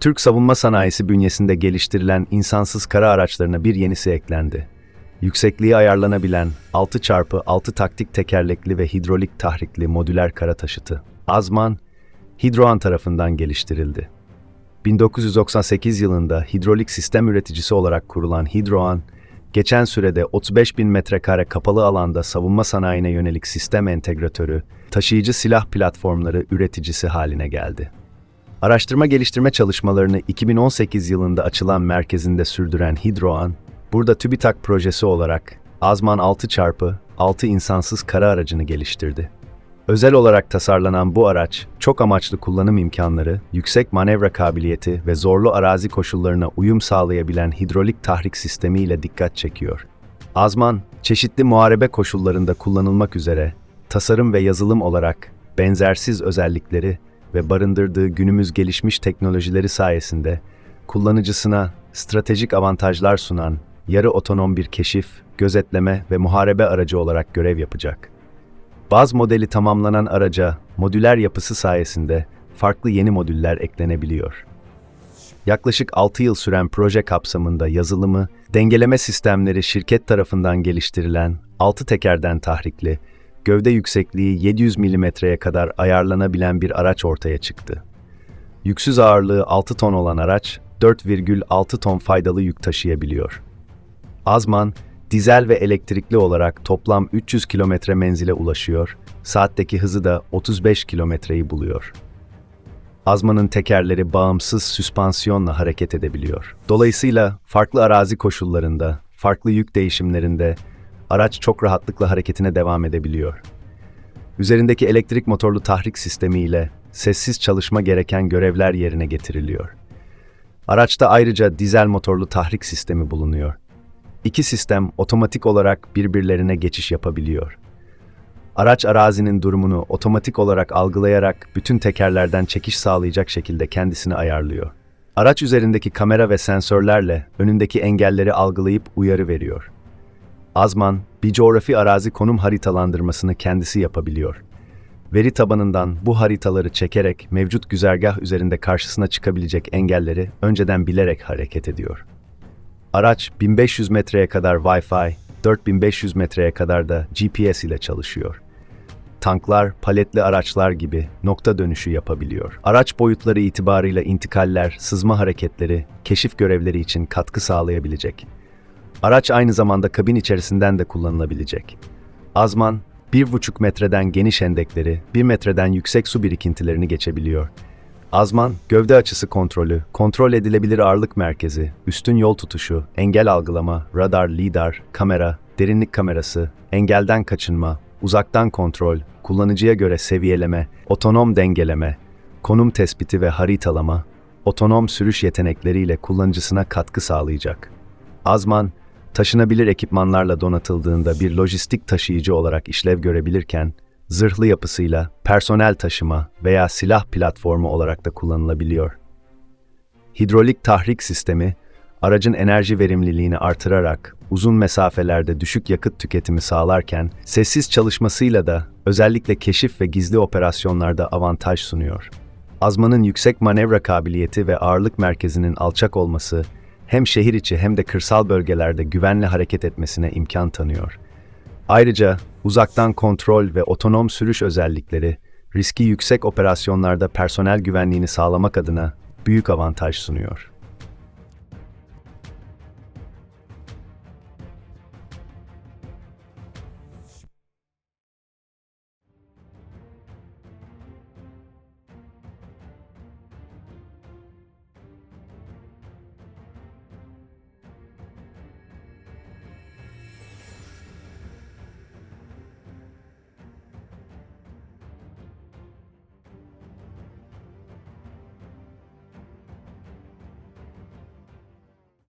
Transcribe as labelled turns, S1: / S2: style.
S1: Türk savunma sanayisi bünyesinde geliştirilen insansız kara araçlarına bir yenisi eklendi. Yüksekliği ayarlanabilen 6x6 taktik tekerlekli ve hidrolik tahrikli modüler kara taşıtı. Azman, Hidroan tarafından geliştirildi. 1998 yılında hidrolik sistem üreticisi olarak kurulan Hidroan, geçen sürede 35 bin metrekare kapalı alanda savunma sanayine yönelik sistem entegratörü, taşıyıcı silah platformları üreticisi haline geldi. Araştırma geliştirme çalışmalarını 2018 yılında açılan merkezinde sürdüren Hidroan, burada TÜBİTAK projesi olarak Azman 6x6 insansız kara aracını geliştirdi. Özel olarak tasarlanan bu araç, çok amaçlı kullanım imkanları, yüksek manevra kabiliyeti ve zorlu arazi koşullarına uyum sağlayabilen hidrolik tahrik sistemi ile dikkat çekiyor. Azman, çeşitli muharebe koşullarında kullanılmak üzere, tasarım ve yazılım olarak benzersiz özellikleri ve barındırdığı günümüz gelişmiş teknolojileri sayesinde kullanıcısına stratejik avantajlar sunan yarı otonom bir keşif, gözetleme ve muharebe aracı olarak görev yapacak. Baz modeli tamamlanan araca modüler yapısı sayesinde farklı yeni modüller eklenebiliyor. Yaklaşık 6 yıl süren proje kapsamında yazılımı, dengeleme sistemleri şirket tarafından geliştirilen 6 tekerden tahrikli, gövde yüksekliği 700 milimetreye kadar ayarlanabilen bir araç ortaya çıktı. Yüksüz ağırlığı 6 ton olan araç, 4,6 ton faydalı yük taşıyabiliyor. Azman, dizel ve elektrikli olarak toplam 300 kilometre menzile ulaşıyor, saatteki hızı da 35 kilometreyi buluyor. Azmanın tekerleri bağımsız süspansiyonla hareket edebiliyor. Dolayısıyla farklı arazi koşullarında, farklı yük değişimlerinde araç çok rahatlıkla hareketine devam edebiliyor. Üzerindeki elektrik motorlu tahrik sistemi ile sessiz çalışma gereken görevler yerine getiriliyor. Araçta ayrıca dizel motorlu tahrik sistemi bulunuyor. İki sistem otomatik olarak birbirlerine geçiş yapabiliyor. Araç arazinin durumunu otomatik olarak algılayarak bütün tekerlerden çekiş sağlayacak şekilde kendisini ayarlıyor. Araç üzerindeki kamera ve sensörlerle önündeki engelleri algılayıp uyarı veriyor. Azman, bir coğrafi arazi konum haritalandırmasını kendisi yapabiliyor. Veri tabanından bu haritaları çekerek mevcut güzergah üzerinde karşısına çıkabilecek engelleri önceden bilerek hareket ediyor. Araç 1500 metreye kadar Wi-Fi, 4500 metreye kadar da GPS ile çalışıyor. Tanklar, paletli araçlar gibi nokta dönüşü yapabiliyor. Araç boyutları itibarıyla intikaller, sızma hareketleri, keşif görevleri için katkı sağlayabilecek. Araç aynı zamanda kabin içerisinden de kullanılabilecek. Azman, 1,5 metreden geniş hendekleri, 1 metreden yüksek su birikintilerini geçebiliyor. Azman, gövde açısı kontrolü, kontrol edilebilir ağırlık merkezi, üstün yol tutuşu, engel algılama, radar, lidar, kamera, derinlik kamerası, engelden kaçınma, uzaktan kontrol, kullanıcıya göre seviyeleme, otonom dengeleme, konum tespiti ve haritalama, otonom sürüş yetenekleriyle kullanıcısına katkı sağlayacak. Azman, taşınabilir ekipmanlarla donatıldığında bir lojistik taşıyıcı olarak işlev görebilirken, zırhlı yapısıyla personel taşıma veya silah platformu olarak da kullanılabiliyor. Hidrolik tahrik sistemi, aracın enerji verimliliğini artırarak uzun mesafelerde düşük yakıt tüketimi sağlarken, sessiz çalışmasıyla da özellikle keşif ve gizli operasyonlarda avantaj sunuyor. Azmanın yüksek manevra kabiliyeti ve ağırlık merkezinin alçak olması, hem şehir içi hem de kırsal bölgelerde güvenli hareket etmesine imkan tanıyor. Ayrıca uzaktan kontrol ve otonom sürüş özellikleri, riski yüksek operasyonlarda personel güvenliğini sağlamak adına büyük avantaj sunuyor.